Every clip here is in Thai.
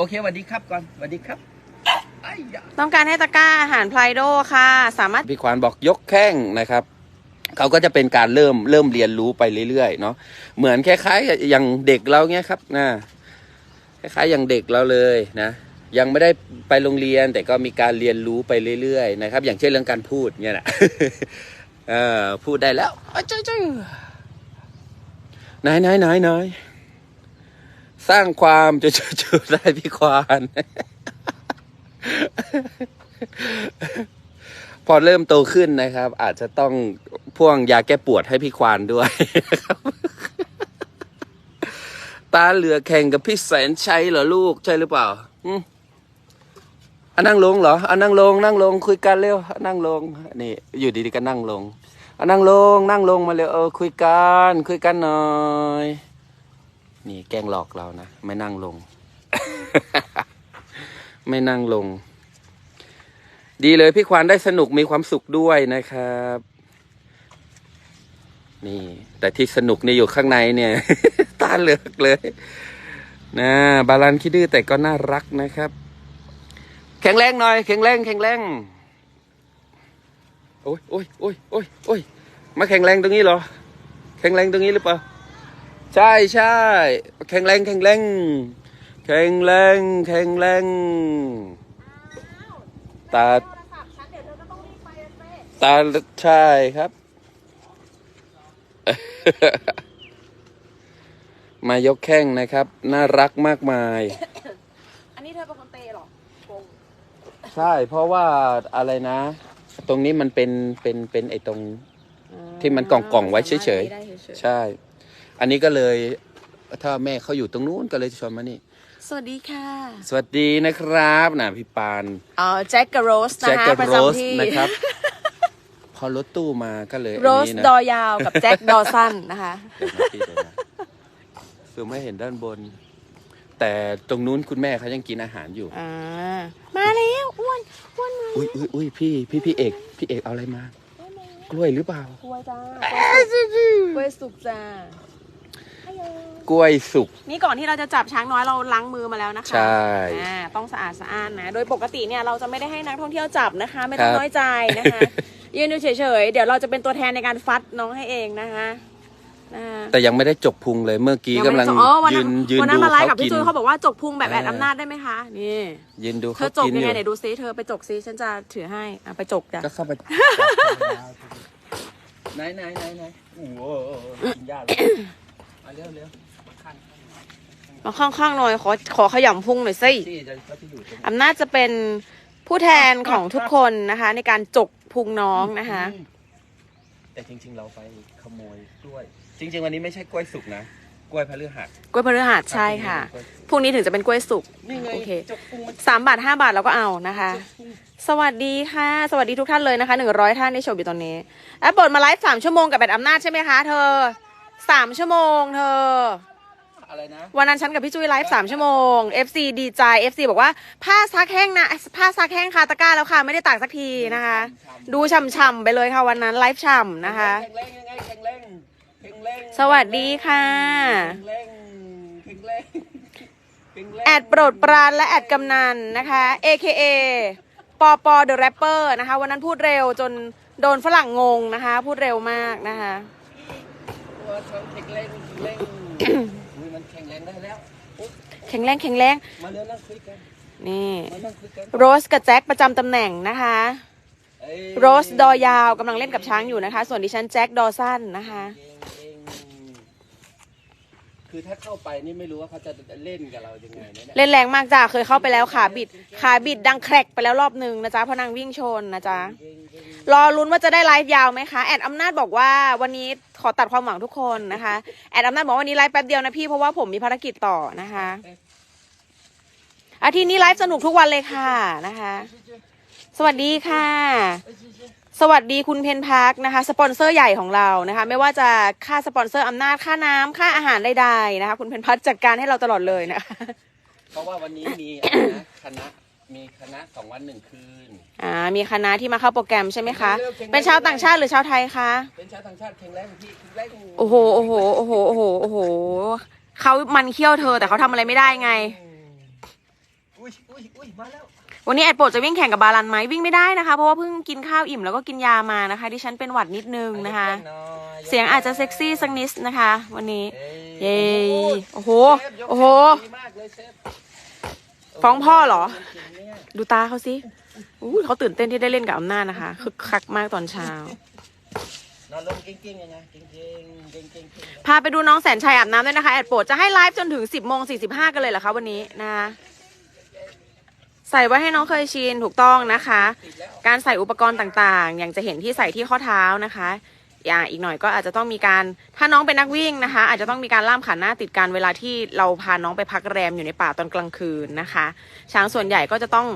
โอเคสวัสดีครับก่อนสวัสดีครับไอ้ยะต้องการให้ตะกร้าอาหารพลายโดค่ะ สามารถพี่ควานบอกยกแข้งนะครับเขาก็จะเป็นการเริ่มเริ่มเรียนรู้ไปเรื่อยๆเนาะเหมือนคล้ายๆอย่างเด็กเราเนี้ยครับนะคล้ายๆอย่างเด็กเราเลยนะยังไม่ได้ไปโรงเรียนแต่ก็มีการเรียนรู้ไปเรื่อยๆนะครับ อย่างเช่นเรื่องการพูดเนี่ยแหละเออพูดได้แล้วอ้าวจ้อยจ้อยไหนไหนไหนไหน สร้างความจะจะได้พี่ควานพอเริ่มโตขึ้นนะครับ อาจจะต้องพ่วงยาแก้ปวดให้พี่ควานด้วยตาเหลือแข่งกับพี่แสนชัยเหรอลูกใช่หรือเปล่าอืมอะนั่งลงเหรออะนั่งลง นั่งลงคุยกันเร็วอะนั่งลงนี่ อยู่ดีๆก็นั่งลงอะนั่งลง นั่งลงมาเร็วเออคุยกันคุยกันหน่อย นี่แกล้งหลอกเรานะ ไม่นั่งลง ไม่นั่งลง ดีเลยพี่ควานได้สนุกมีความสุขด้วยนะครับ นี่ แต่ที่สนุกนี่อยู่ข้างในเนี่ย ตาเหลือกเลย นะ บาลานซ์คิดดื้อแต่ก็น่ารักนะครับ แข็งแรงหน่อย แข็งแรง แข็งแรงโอ้ยโอ้ยโอ้ยโอ้ยโอ้ยมาแข็งแรงตรงนี้เหรอ แข็งแรงตรงนี้หรือเปล่า ใช่ใช่แข็งแรงแข็งแรงแข็งแรงแข็งแรงตาตาใช่ครับ มายกแข้งนะครับ น่ารักมากมาย อันนี้เธอเป็นคนเตะหรอใช่เพราะว่าอะไรนะ ตรงนี้มันเป็นเป็นเป็นไอ้ตรง ที่มันกล่องๆไว้เฉยๆใช่ อันนี้ก็เลยถ้าแม่เขาอยู่ตรงนู้นก็เลยชวนมานี่ สวัสดีค่ะ สวัสดีนะครับนะพี่ปานอ๋อแจ็คกับโรสนะแจ็คคะกับประโรสจำที่นะครับ พอรถตู้มาก็เลยโรอันสนี้นะ ดอยาวกับแจ็คดอสันนะคะ เดี๋ยวนะพี่เดี๋ยวนะคือไม่เห็นด้านบน แต่ตรงนู้นคุณแม่เขายังกินอาหารอยู่ อ่า มาแล้วอ้วนอ้วนมาอุ้ยอุ้ยอุ้ยพี่พี่พี่เอกพี่เอกเอาอะไรมา กล้วยหรือเปล่า กล้วยจ้ากล้วยสุกจ้า กล้วยสุก นี่ก่อนที่เราจะจับช้างน้อยเราล้างมือมาแล้วนะคะใช่อ่าต้องสะอาดสะอ้านนะ โดยปกติเนี่ยเราจะไม่ได้ให้นักท่องเที่ยวจับนะคะ ไม่ต้องครับน้อยใจนะคะยืนดูเฉยๆ เดี๋ยวเราจะเป็นตัวแทนในการฟัดน้องให้เองนะคะอ่าแต่ยังไม่ได้จกพุงเลยเมื่อกี้ยังกำไม่ลังได้จบอ๋อวันยืนั้นนยืนวันนั้ดูนมาไลฟ์เขากับกิพี่นจูนเขาบอกว่าจกพุงแบบแอดเอออำนาจได้ไหมคะนี่ยืนดูเธเขาอจกกินยังอไงยู่ไหนดูซิเธอไปจกซิฉันจะถือให้อะไปจกจ้ะก็เข้าไปไหนไหนไหนไหนโอ้โหกินยากเลย เอาเร็วเร็วมาข้างมาข้างๆหน่อยขอขอขยำพุงหน่อยสิที่จะเขาที่อยู่ตรงนี้อำนาจจะเป็นผู้แทนของทุกคนนะคะ ในการจกพุงน้องนะคะ แต่จริง ๆ เราไปขโมยกล้วย จริง ๆ วันนี้ไม่ใช่กล้วยสุกนะ กล้วยพฤหัสกล้วยพฤหัสใช่ค่ะพรุ่งนี้ถึงจะเป็นกล้วยสุกนี่ไงโอเคจกพุงมันสามบาทห้าบาทเราก็เอานะคะสวัสดีค่ะ สวัสดีทุกท่านเลยนะคะหนึ่งร้อยท่านที่ชมอยู่ตอนนี้แอปเปิดมาไลฟ์สามชั่วโมงกับแบตอำนาจใช่ไหมคะเธอ สามชั่วโมงเธอ อะไรนะ วันนั้นฉันกับพี่จุ้ยไลฟ์สามชั่วโมง FC ดีใจ FC บอกว่าผ้าซักแห้งนะ ผ้าซักแห้งคาตะกร้าแล้วค่ะ ไม่ได้ตากสักทีนะคะ ดูฉ่ำๆไปเลยค่ะวันนั้นไลฟ์ฉ่ำนะคะ แข็งแรงยังไงแข็งแรงแข็งแรงสวัสดีค่ะ แข็งแรงแข็งแรงแข็งรงแอดโปรดปรานและแอดกำนันนะคะ AKA ปอปอเดอะแรปเปอร์นะคะ วันนั้นพูดเร็วจนโดนฝรั่งงงนะคะ พูดเร็วมากนะคะ ตัวทำแข็งแรงแข็งแรงอุ้ยมันแข็งแรงได้แล้วอุ๊ยแข็งแรงแข็งแรง มาเร็วนั่งคุยกัน นี่มานั่งคุยกันโรสกับแจ็คประจำตำแหน่งนะคะเอ้ยโรสดอยาวกำลังเล่นกับช้างอยู่นะคะ ส่วนดิฉันแจ็คดอสันนะคะเก่งๆ คือถ้าเข้าไปนี่ไม่รู้ว่าเขาจะเล่นกับเรายังไงเนี่ยเล่นแรงมากจ้าเคยเข้าไปแล้วขาบิด ขาบิดดังแครกไปแล้วรอบหนึ่งนะจ๊ะเพราะนางวิ่งชนนะจ๊ะรอลุ้นว่าจะได้ไลฟ์ยาวไหมคะแอดอำนาจบอกว่าวันนี้ขอตัดความหวังทุกคนนะคะแอดอำนาจบอกวันนี้ไลฟ์แป๊บเดียวนะพี่เพราะว่าผมมีภารกิจต่อนะคะอาทิตย์นี้ไลฟ์สนุกทุกวันเลยค่ะนะคะ สวัสดีค่ะ สวัสดีคุณเพนพักนะคะ สปอนเซอร์ใหญ่ของเรานะคะ ไม่ว่าจะค่าสปอนเซอร์อำนาจค่าน้ำค่าอาหารใดๆนะคะ คุณเพนพักจัดการให้เราตลอดเลยนะคะเพราะว่าวันนี้มีอะไรนะคณะมีคณะสองวันหนึ่งคืน อ่า มีคณะที่มาเข้าโปรแกรมใช่ไหมคะ เป็นชาวต่างชาติหรือชาวไทยคะ เป็นชาวต่างชาติแข็งแรงพี่แข็งแรงโอ้โห โอ้โห โอ้โห โอ้โห โอ้โห เขามันเคี้ยวเธอแต่เขาทำอะไรไม่ได้ไง อุ้ยอุ้ยอุ้ยมาแล้ว วันนี้แอดโปรดจะวิ่งแข่งกับบาลันไหมวิ่งไม่ได้นะคะ เพราะว่าเพิ่งกินข้าวอิ่มแล้วก็กินยามานะคะ ดิฉันเป็นหวัดนิดนึงนะคะ เสียงอาจจะเซ็กซี่สักนิดนะคะ วันนี้ เย้โอ้โหโอ้โหดีมากเลยเชฟฟ้องพ่อเหรอเก่งเนี่ยดูตาเขาสิอู้เขาตื่นเต้นที่ได้เล่นกับอำนาจนะคะคึกคักมากตอนเช้านอนลงเก่งๆยังไงเก่งๆเก่งๆเก่งๆพาไปดูน้องแสนชัยอาบน้ำด้วยนะคะแอดโปรดจะให้ไลฟ์จนถึง 10โมง45 กันเลยเหรอคะวันนี้นะคะ ใส่ไว้ให้น้องเคยชินถูกต้องนะคะ การใส่อุปกรณ์ต่างๆ อย่างจะเห็นที่ใส่ที่ข้อเท้านะคะ อย่างอีกหน่อยก็อาจจะต้องมีการถ้าน้องเป็นนักวิ่งนะคะ อาจจะต้องมีการล่ามขาหน้าติดกันเวลาที่เราพาน้องไปพักแรมอยู่ในป่าตอนกลางคืนนะคะ ช้างส่วนใหญ่ก็จะต้อง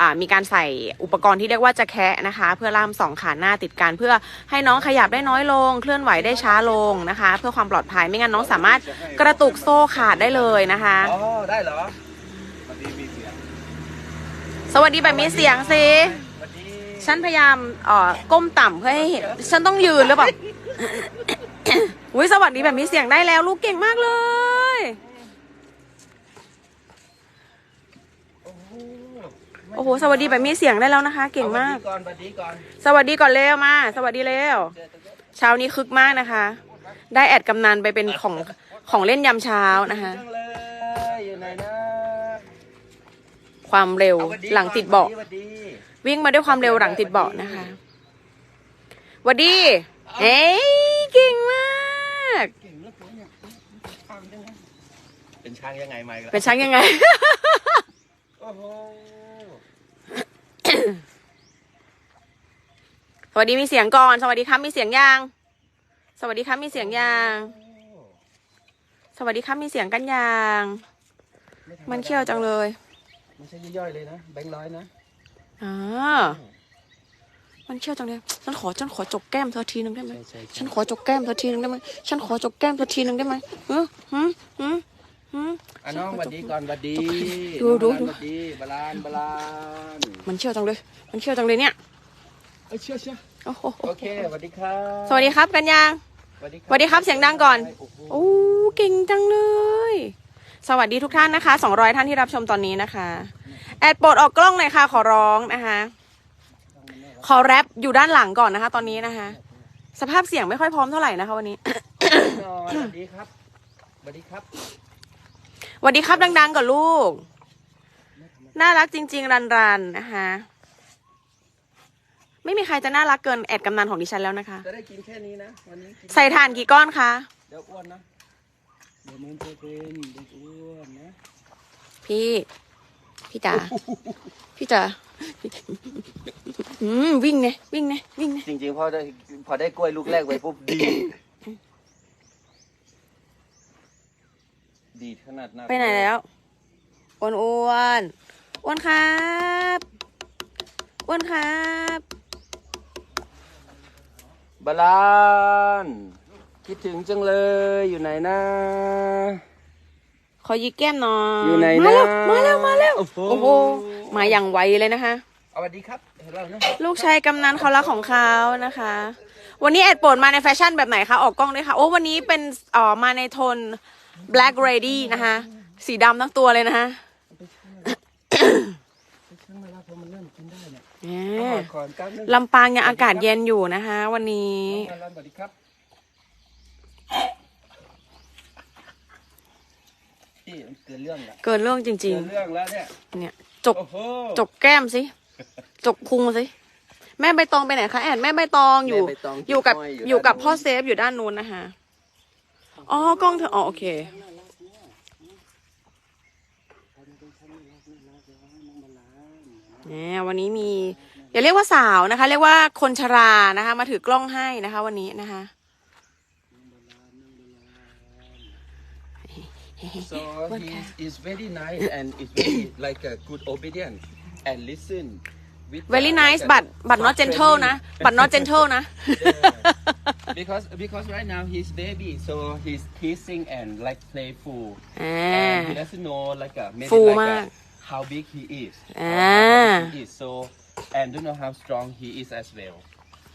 อมีการใส่อุปกรณ์ที่เรียกว่าจะแคะนะคะ เพื่อล่ามสองขาหน้าติดกันเพื่อให้น้องขยับได้น้อยลง เคลื่อนไหวได้ช้าลงนะคะ เพื่อความปลอดภัยไม่งั้นน้องสามารถกระตุกโซ่ขาดได้เลยนะคะอ๋อได้เหรอ สวัสดีแบบมีเสียงสิวันนี้ฉันพยายามเอ่อก้มต่ำเพื่อให้เห็น ฉันต้องยืนหรือเปล่า อุ้ยสวัสดีแบบมีเสียงได้แล้ว ลูกเก่งมากเลย โอ้โห สวัสดีแบบมีเสียงได้แล้วนะคะ เก่งมาก ก่อนสวัสดีก่อนสวัสดีก่อนเร็วมา สวัสดีเร็วเช้านี้คึกมากนะคะ ได้แอดกำนันไปเป็นของของเล่นยามเช้านะคะ จังเลยอยู่ไหนนะ ความเร็วอาสวัสดีหลังติดเบาะสวัสดีวิ่งมาด้วยความเร็วหลังติดเบาะนะคะหวัดดี เอ้ยเก่งมากเก่งเหลือเกินเนี่ยฟังจังนะเป็นช้างยังไงไม่ละเป็นช้างยังไงโอ้โหสวัสดีมีเสียงก่อน สวัสดีครับมีเสียงยังสวัสดีครับมีเสียงยังสวัสดีครับมีเสียงกันยังไธรรดามันเขี้ยวจังเลย ไม่ใช่ย่อยๆเลยนะแบงค์ร้อยนะอ่ามันเขี้ยวจังเลยฉันขอฉันขอจกแก้มเธอทีนึงได้ไหมใช่ใช่ฉันขอจกแก้มเธอทีนึงได้ไหมฉันขอจกแก้มเธอทีนึงได้ไหมฮึฮึฮึฮึอะน้องสวัสดีก่อนสวัสดีดูดูดูสวัสดีบาลานบาลานมันเขี้ยวจังเลย มันเขี้ยวจังเลยเนี่ยเอ้ยเชื่อเชื่อโอ้โหโอเคสวัสดีครับสวัสดีครับกันยังสวัสดีสวัสดีครับเสียงดังก่อนโอ้โหโอ้เก่งจังเลย สวัสดีทุกท่านนะคะ 200 ท่านที่รับชมตอนนี้นะคะ แอดโปรดออกกล้องหน่อยค่ะ ขอร้องนะคะ ขอแรปอยู่ด้านหลังก่อนนะคะ ตอนนี้นะคะ สภาพเสียงไม่ค่อยพร้อมเท่าไหร่นะคะวันนี้นอนสวัสดีครับสวัสดีครับสวัสดีครับดังๆก่อนลูก น่ารักจริง ๆ รันๆนะคะ ไม่มีใครจะน่ารักเกินแอดกำนันของดิฉันแล้วนะคะ จะได้กินแค่นี้นะวันนี้กินใส่ถ่านกี่ก้อนคะ เดี๋ยวอ้วนนะ เดี๋ยวมันจะเป็นเด็กอ้วนนะพี่ พี่จ๋าพี่จ๋าอืมวิ่งเนี่ยวิ่งเนี่ยวิ่งเนี่ยจริงๆพอได้พอได้กล้วยลูกแรกไปปุ๊บดีดีขนาดนั้นไปไหนแล้วอ้วนอ้วนอ้วนครับอ้วนครับ บาลาน คิดถึงจังเลยอยู่ไหนนะ ขอยิกแก้มหน่อยอยู่ไหนมานะแล้วมาแล้วมาแล้ว โอ้โหโอ้โหมาอย่างไวเลยนะคะ สวัสดีครับเห็นเรานะลูกชายกำนันเขารักของเขานะคะ วันนี้แอดโปรดมาในแฟชั่นแบบไหนคะ ออกกล้องด้วยค่ะ โอ้ วันนี้เป็นเอ่อมาในโทน black ready นะคะ สีดำทั้งตัวเลยนะคะช่างเวลาพอมันเริ่มกินได้เนี่ยแหเอามมาก่อนแป๊บนึงลำปางยังอากาศเย็นอยู่นะคะ วันนี้น้องบาลานสวัสดีครับ นี่มันเกินเรื่องละเกินเรื่องจริเกิงนเรื่องแล้วเนี่ยๆ เนี่ย จก โอ้โหจกแก้มสิ จกพุงสิ แม่ใบตองไปไหนคะแอนแม่ใบตองอยู่ แม่ใบตงอยู่กับห้อยู่กับด้านพ่อนู้นเซฟอยู่ด้านนู้นนะคะ อ๋อกล้องเธออ๋อโอเค เนี่ยวันนี้มี อย่าเรียกว่าสาวนะคะ เรียกว่าคนชรานะคะ มาถือกล้องให้นะคะ วันนี้นะคะ So he is very nice and is very like a good obedient and listen. with, very uh, nice like a but but not soft gentle training. นะ but not gentle นะ Yeah. because because right now he's baby, so he's kissing and like playful, อ่า and he doesn't know like a maybe Full like มาก a, how big he is, Ah. how big he is. So and don't know how strong he is as well.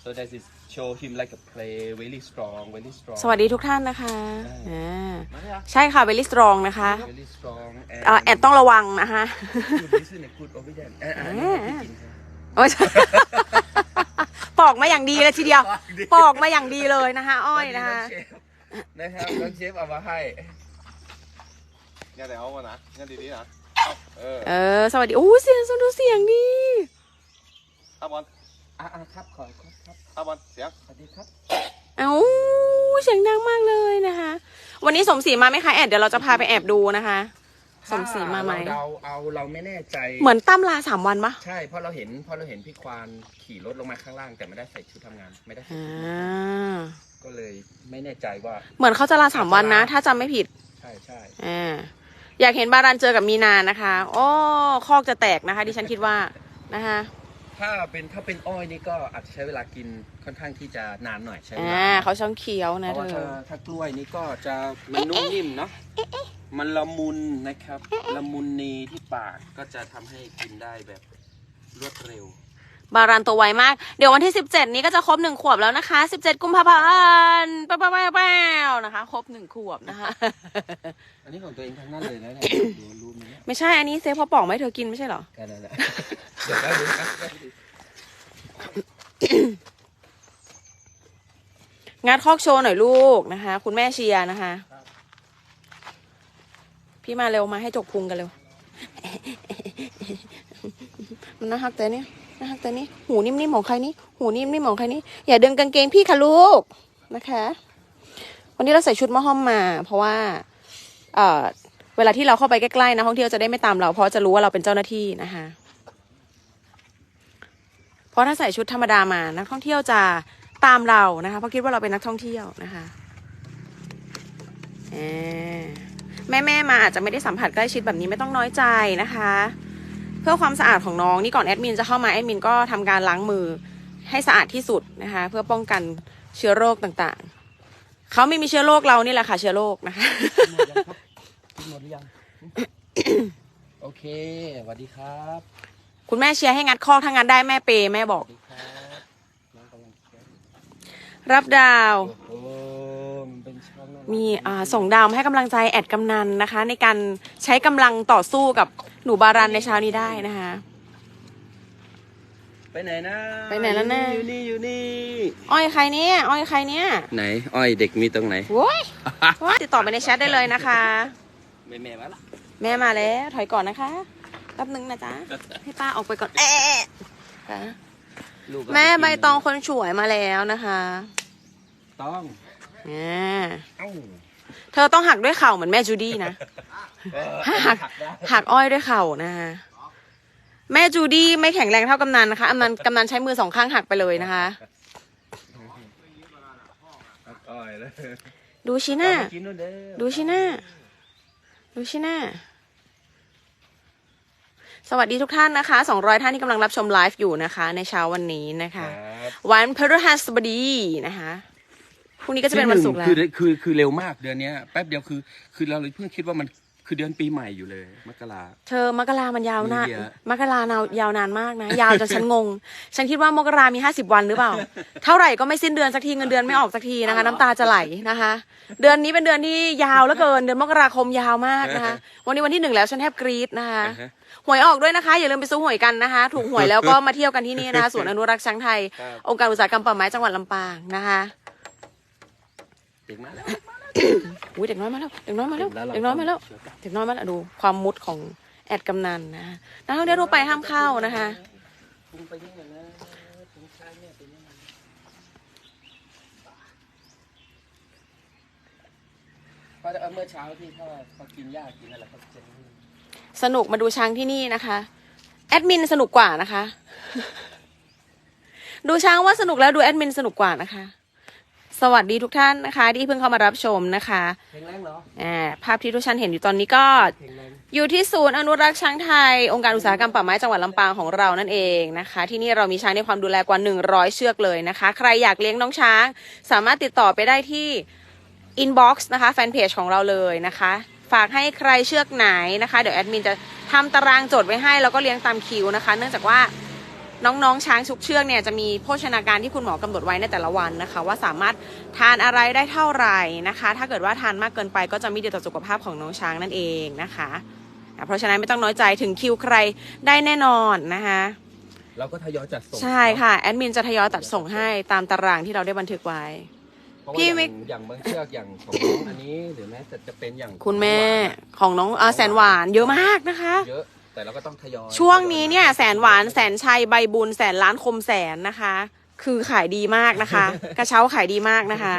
So that is show him like a play very strong very strong สวัสดีทุกท่านนะคะอ่ามาเลยอะใช่ค่ะเวลิสตรองนะคะ very strong อ่าแอดต้องระวังนะคะ good listen and good obedient อ่าอ่านี่พี่กินครับโอ้ยปอกมาอย่างดีเลยทีเดียว ปอกมาอย่างดีเลยนะคะ อ้อยนะคะนะครับน้องเชฟเอามาให้งั้นเดี๋ยวเอามานะงั้นดีๆนะเออเออ สวัสดี โอ้เสียงสดูเสียงดีเอาบอลอ่าครับขอ ครับครับเอาบอลเสียงสวัสดีครับเอ้าเสียงดังมากเลยนะคะ วันนี้สมศรีมาไหมคะแอดเดี๋ยวเราจะพาไปแอบดูนะคะ สมศรีมาไหมถ้เราเอาเราไม่แน่ใจ เหมือนตั้มลาสามวันปะใช่เพราะเราเห็นเพราะเราเห็นพี่ควานขี่รถลงมาข้างล่าง แต่ไม่ได้ใส่ชุดทำงานไม่ได้ใส่อ่ชุดทำงานาก็เลยไม่แน่ใจว่า เหมือนเขาจะลาสามวันนะ ถ้าจำไม่ผิดใช่ใช่อ่าอยากเห็นบารันเจอกับมีนานะคะ โอ้คอกจะแตกนะคะ ดิฉันคิดว่านะคะ ถ้าเป็นถ้าเป็นอ้อยนี่ก็อาจจะใช้เวลากินค่อนข้างที่จะนานหน่อยใช่ไหมอ่าเขาช่องเคี้ยวเพนะราะเธว่าอถ้าถ้ากล้วยนี่ก็จะมันนุ่มนิ่มเนาะมันละมุนนะครับ ละมุนในที่ปากก็จะทำให้กินได้แบบรวดเร็ว บารันตัวไวมาก เดี๋ยววันที่ 17 นี้ก็จะครบหนึ่งขวบแล้วนะคะ 17 กุมภาพันธ์ป้าป้าป้าป้านะคะครบหนึ่งขวบนะคะ อันนี้ของตัวเองทั้งนั้นเลยนะเนี่ยรู้รู้ไหมเนี่ยไม่ใช่อันนี้เซฟพอปอกมาให้เธอกินไม่ใช่เหรอ กันนั่นแหละเดี๋ยวได้ดูครับได้ดูงัดคอกโชว์หน่อยลูกนะคะ คุณแม่เชียร์นะคะ พี่มาเร็วมาให้จกพุงกันเร็ว มันน่าฮักแต่เนี่ย น่าฮักแต่นี่หูนิ่มๆของใครนี่หูนิ่มๆของใครนี่อย่าดึงกางเกงพี่ค่ะลูกนะคะ วันนี้เราใส่ชุดมะฮ่อมมา เพราะว่าเอ่อเวลาที่เราเข้าไปใกล้ๆนะท่องเที่ยวจะได้ไม่ตามเราเพราะจะรู้ว่าเราเป็นเจ้าหน้าที่นะคะเพราะถ้าใส่ชุดธรรมดามานักท่องเที่ยวจะตามเรานะคะเพราะคิดว่าเราเป็นนักท่องเที่ยวนะคะแม่แม่ๆมาอาจจะไม่ได้สัมผัสใกล้ชิดแบบนี้ไม่ต้องน้อยใจนะคะ เพื่อความสะอาดของน้องนี่ก่อนแอดมินจะเข้ามาแอดมินก็ทำการล้างมือให้สะอาดที่สุดนะคะ เพื่อป้องกันเชื้อโรคต่างๆ เขาไม่มีเชื้อโรคเรานี่แหละค่ะ เชื้อโรคนะคะกินหมดหรือยังโอเคสวัสดีครับ คุณแม่เชียร์ให้งัดคอกถ้างัดได้แม่เปย์แม่บอกสวัสดีครับน้องกำลังเขียนรับดาวโอ้โหมันเป็นช่องน่ารักมีอ่าส่งดาวมาให้กำลังใจแอดกำนันนะคะ ในการใช้กำลังต่อสู้กับหนูบารันในเช้านี้ได้นะคะ ไปไหนนะไปไหนแล้วนะ อยู่นี่อยู่นี่อ้อยใครเนี่ยอ้อยใครเนี่ยไหน อ้อยเด็กมีตรงไหนโว้ยโว้ยติดต่อไปในแชทได้เลยนะคะ แม่แม่มาละแม่มาแล้ว ถอยก่อนนะคะแป๊บนึงนะจ๊ะให้ป้าออกไปก่อนเอ๊ะค่ะลูกก็แม่ไปกินใบตองคนสวยมาแล้วนะคะ ต้อง อ่า เอ้า เธอต้องหักด้วยเข่าเหมือนแม่จูดี้นะเออหักได้หักอ้อยด้วยเข่านะคะแม่จูดี้ไม่แข็งแรงเท่ากำนันนะคะกำนันกำนันใช้มือสองข้างหักไปเลยนะคะหักอ้อยเลยดูชิหน้าเอามากินนู่นเด้อดูชิหน้าดูชิหน้าสวัสดีทุกท่านนะคะ 200 ท่านที่กำลังรับชมไลฟ์อยู่นะคะ ในเช้าวันนี้นะครัคะบวันพฤหัสบดีนะคะ พรุ่งนี้ก็จะเป็นวันศุกร์แล้ว คือคือคือเร็วมากเดือนเนี้ยแป๊บเดียวคือ คือเราเลยเพิ่งคิดว่ามันคือเดือนปีใหม่อยู่เลยมกรา เธอมกรามันยาวนานมีเยอะ มกรานายยาวนานมากนะ ยาวจนฉันงง ฉันคิดว่ามกรามี50วันหรือเปล่า เท่าไหร่ก็ไม่สิ้นเดือนสักทีเงินเดือนไม่ออกสักทีนะคะ น้ำตาจะไหลนะคะ เดือนนี้เป็นเดือนที่ยาวเหลือเกิน เดือนมกราคมยาวมากนะคะ วันนี้วันที่หนึ่งแล้วฉันแทบกรี๊ดนะคะอ่าฮะหวยออกด้วยนะคะ อย่าลืมไปซื้อหวยกันนะคะ ถูกหวยแล้วก็มาเที่ยวกันที่นี่นะคะศูนย์อนุรักษ์ช้างไทย ครับ องค์การอุตสาหกรรมป่าไม้จังหวัดลำปางนะคะ เด็กมาแล้วอุ้ยเด็กน้อยมาแล้วเด็กน้อยมาแล้วเด็เด็กกน้น้ออยยมามาแล้แล้ววเด็กน้อยมาแล้วดูความมุดของแอดกำนันนะคะนักท่องเที่ยวทั่วไปห้ามเข้านะคะปรุงไปยังไงนะปรุงช้างเนี่ยเป็นยังไงก็จะเอาเมื่อเช้าที่เขาเขากินหญ้ากินอะไรเขาจะนี่สนุกมาดูช้างที่นี่นะคะ แอดมินสนุกกว่านะคะ ดูช้างว่าสนุกแล้วดูแอดมินสนุกกว่านะคะ สวัสดีทุกท่านนะคะ ที่เพิ่งเข้ามารับชมนะคะเพลงแรงเหรออ่าภาพที่ทุกท่านเห็นอยู่ตอนนี้ก็เพลงแรงอยู่ที่ศูนย์อนุรักษ์ช้างไทย องค์การอุตสาหกรรมป่าไม้จังหวัดลำปางของเรานั่นเองนะคะ ที่นี่เรามีช้างในความดูแลกว่า 100 เชือกเลยนะคะ ใครอยากเลี้ยงน้องช้าง สามารถติดต่อไปได้ที่ inbox นะคะแฟนเพจของเราเลยนะคะ ฝากให้ใครเชือกไหนนะคะ เดี๋ยวแอดมินจะทำตารางจดไว้ให้แล้วก็เลี้ยงตามคิวนะคะ เนื่องจากว่า น้องๆช้างชุกเชือกเนี่ยจะมีโภชนาการที่คุณหมอกำหนดไว้ในแต่ละวันนะคะ ว่าสามารถทานอะไรได้เท่าไหร่นะคะ ถ้าเกิดว่าทานมากเกินไปก็จะไม่ดีต่อสุขภาพของน้องช้างนั่นเองนะคะอะเพราะฉะนั้นไม่ต้องน้อยใจถึงคิวใครได้แน่นอนนะคะเราก็ทยอยจัดส่งใช่ค่ะแอดมินจะทยอยตัดส่งให้ตามตารางที่เราได้บันทึกไว้เพราะว่าพี่อย่างไม่อย่างบางเชือกอย่างของน้องอันนี้หรือแม้แต่จะเป็นอย่างคุณแม่ของน้องอาแสนหวานเยอะมากนะคะเยอะ แต่เราก็ต้องทยอยช่วงนี้เนี่ยแสนหวานแสนชัยใบบุญแสนล้านคมแสนนะคะ คือขายดีมากนะคะ กระเช้าขายดีมากนะคะ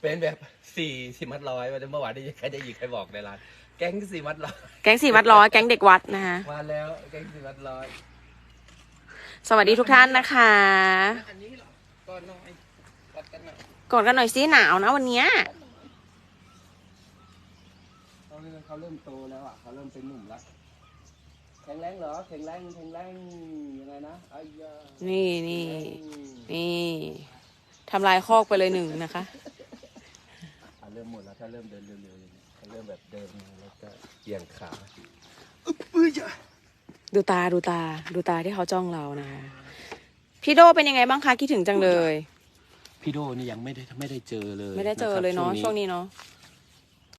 เป็นแบบสี่สิบมัดร้อยวันเมื่อวานนี้ใครได้ยินใครบอกในร้านแก๊งสี่มัดร้อยแก๊งสี่วัดร้อยแก๊งเด็กวัดนะคะมาแล้วแก๊งสี่มัดร้อยสวัสดีทุกท่านนะคะอันนี้เหรอก็น้อยวัดกันหน่อยกดกันหน่อยสิหนาวนะวันเนี้ยเขาเริ่มเขาเริ่มโตแล้วอะเขาเริ่มเป็นหนุ่มแล้ว แข็งแรงเหรอแข็งแรงแข็งแรงยังไงนะไอ้ยานี่นี่นี่ทำลายคอกไปเลยหนึ่งนะคะอะเริ่มหมดแล้วถ้าเริ่มเดินเร็วๆอย่างนี้เขาเริ่มแบบเดินแล้วก็เอียงขาดูตาดูตา ดูตาที่เขาจ้องเรานะคะพี่โดเป็นยังไงบ้างคะคิดถึงจังเลย พี่โดนี่ยังไม่ได้ไม่ได้เจอเลยไม่ได้เจอเลยเนาะช่วงนี้เนาะเ